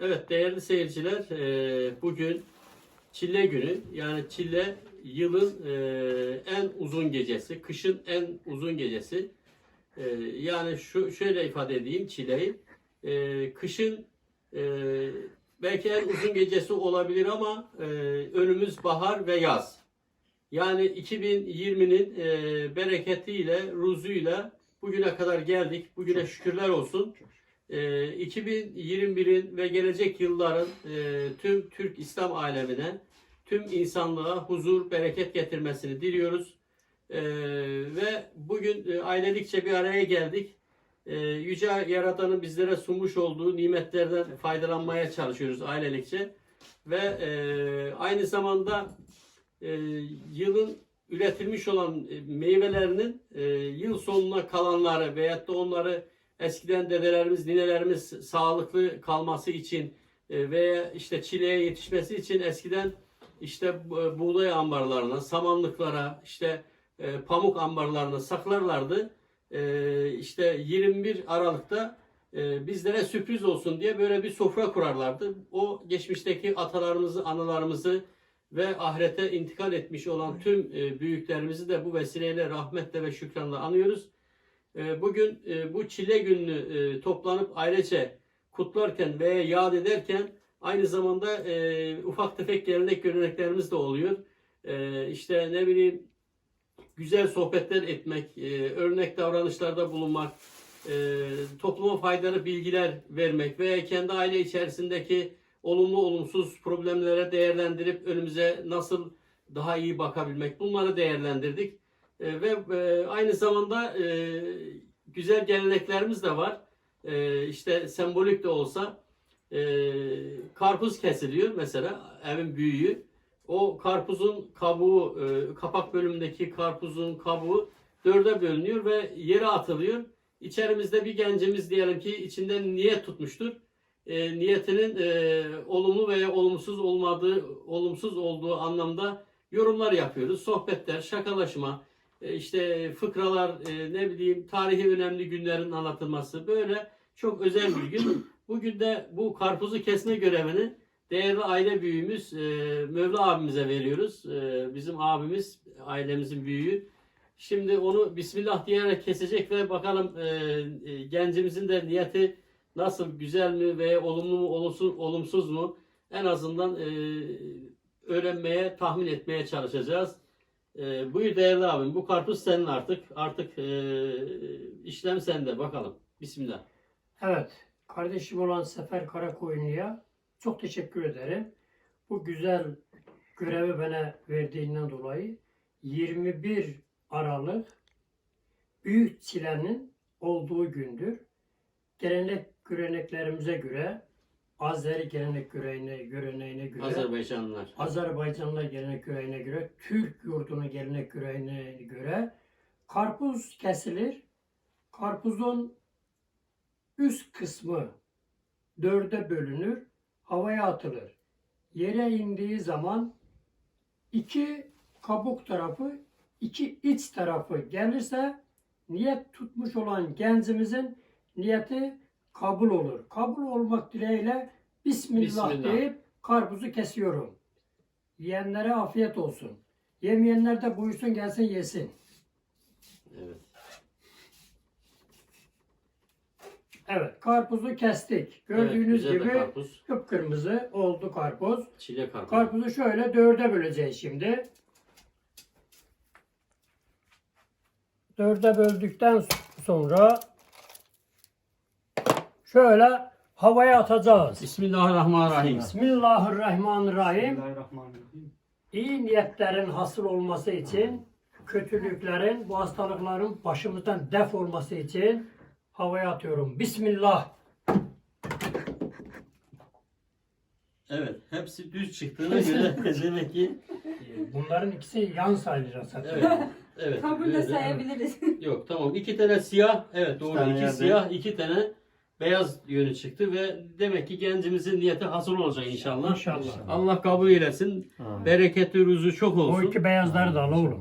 Evet değerli seyirciler e, bugün Çille günü yani Çille yılın e, en uzun gecesi, kışın en uzun gecesi. E, yani şu şöyle ifade edeyim Çille'yi. E, kışın belki en uzun gecesi olabilir ama önümüz bahar ve yaz. Yani 2020'nin e, bereketiyle, ruzuyla bugüne kadar geldik. Bugüne şükürler olsun. Ee, 2021'in ve gelecek yılların e, tüm Türk İslam alemine, tüm insanlığa huzur, bereket getirmesini diliyoruz. Ee, ve bugün e, ailelikçe bir araya geldik. Ee, Yüce Yaradan'ın bizlere sunmuş olduğu nimetlerden faydalanmaya çalışıyoruz ailelikçe. Ve e, aynı zamanda yılın üretilmiş olan meyvelerinin yıl sonuna kalanları veyahut da onları eskiden dedelerimiz, ninelerimiz sağlıklı kalması için e, veya işte çileğe yetişmesi için eskiden işte bu- buğday ambarlarına, samanlıklara, işte e, pamuk ambarlarına saklarlardı. E, işte 21 Aralık'ta e, bizlere sürpriz olsun diye böyle bir sofra kurarlardı. O geçmişteki atalarımızı, anılarımızı ve ahirete intikal etmiş olan tüm e, büyüklerimizi de bu vesileyle rahmetle ve şükranla anıyoruz. E, Bugün e, bu çile gününü e, toplanıp ailece kutlarken veya yad ederken aynı zamanda e, ufak tefek gelenek göreneklerimiz de oluyor. E, işte ne bileyim güzel sohbetler etmek, örnek davranışlarda bulunmak, topluma faydalı bilgiler vermek veya kendi aile içerisindeki olumlu olumsuz problemlere değerlendirip önümüze nasıl daha iyi bakabilmek bunları değerlendirdik. E, ve e, aynı zamanda e, güzel geleneklerimiz de var. E, işte sembolik de olsa karpuz kesiliyor mesela evin büyüğü. O karpuzun kabuğu, kapak bölümündeki karpuzun kabuğu dörde bölünüyor ve yere atılıyor. İçerimizde bir gencimiz diyelim ki içinden niyet tutmuştur. E, niyetinin e, olumlu veya olumsuz olmadığı, olumsuz olduğu anlamda yorumlar yapıyoruz. Sohbetler, şakalaşma, işte fıkralar, e, ne bileyim tarihi önemli günlerin anlatılması böyle çok özel bir gün. Bugün de bu karpuzu kesme görevini değerli aile büyüğümüz e, Mevla abimize veriyoruz. E, bizim abimiz, ailemizin büyüğü. Şimdi onu Bismillah diyerek kesecek ve bakalım e, e, gencimizin de niyeti nasıl, güzel mi veya olumlu mu, olumsuz, olumsuz mu? En azından e, öğrenmeye, tahmin etmeye çalışacağız. E, buyur değerli abim, bu karpuz senin artık. Artık e, işlem sende, bakalım. Bismillah. Evet, kardeşim olan Sefer Karakoyunlu'ya çok teşekkür ederim. Bu güzel görevi bana verdiğinden dolayı 21 Aralık Büyük Çile'nin olduğu gündür. Gelenek göreneklerimize göre, Azeri gelenek göreneğine, göreneğine göre, Azerbaycanlılar. Azerbaycanlılar gelenek göreneğine göre, Türk yurdunun gelenek göreneğine göre karpuz kesilir. Karpuzun üst kısmı dörde bölünür, havaya atılır. Yere indiği zaman iki kabuk tarafı, iki iç tarafı gelirse niyet tutmuş olan gencimizin niyeti kabul olur. Kabul olmak dileğiyle Bismillah, Bismillah. deyip karpuzu kesiyorum. Yiyenlere afiyet olsun. Yemeyenler de buyursun gelsin yesin. Evet. Evet karpuzu kestik. Evet, Gördüğünüz güzel de gibi karpuz. kıpkırmızı oldu karpuz. Çile karpuz. Karpuzu şöyle dörde böleceğiz şimdi. Dörde böldükten sonra şöyle havaya atacağız. Bismillahirrahmanirrahim. Bismillahirrahmanirrahim. Bismillahirrahmanirrahim. İyi niyetlerin hasıl olması için, kötülüklerin, bu hastalıkların başımızdan def olması için havaya atıyorum. Bismillah. Evet, hepsi düz çıktığına göre demek ki Bunların ikisi yan sayılacak zaten. evet. Evet. Kabul de sayabiliriz. Yok tamam. iki tane siyah. Evet doğru. iki yerde. siyah, iki tane beyaz yönü çıktı ve demek ki gencimizin niyeti hasıl olacak inşallah. İnşallah. Allah kabul eylesin. Amin. Bereketli ruzu çok O olsun. iki beyazları da al oğlum.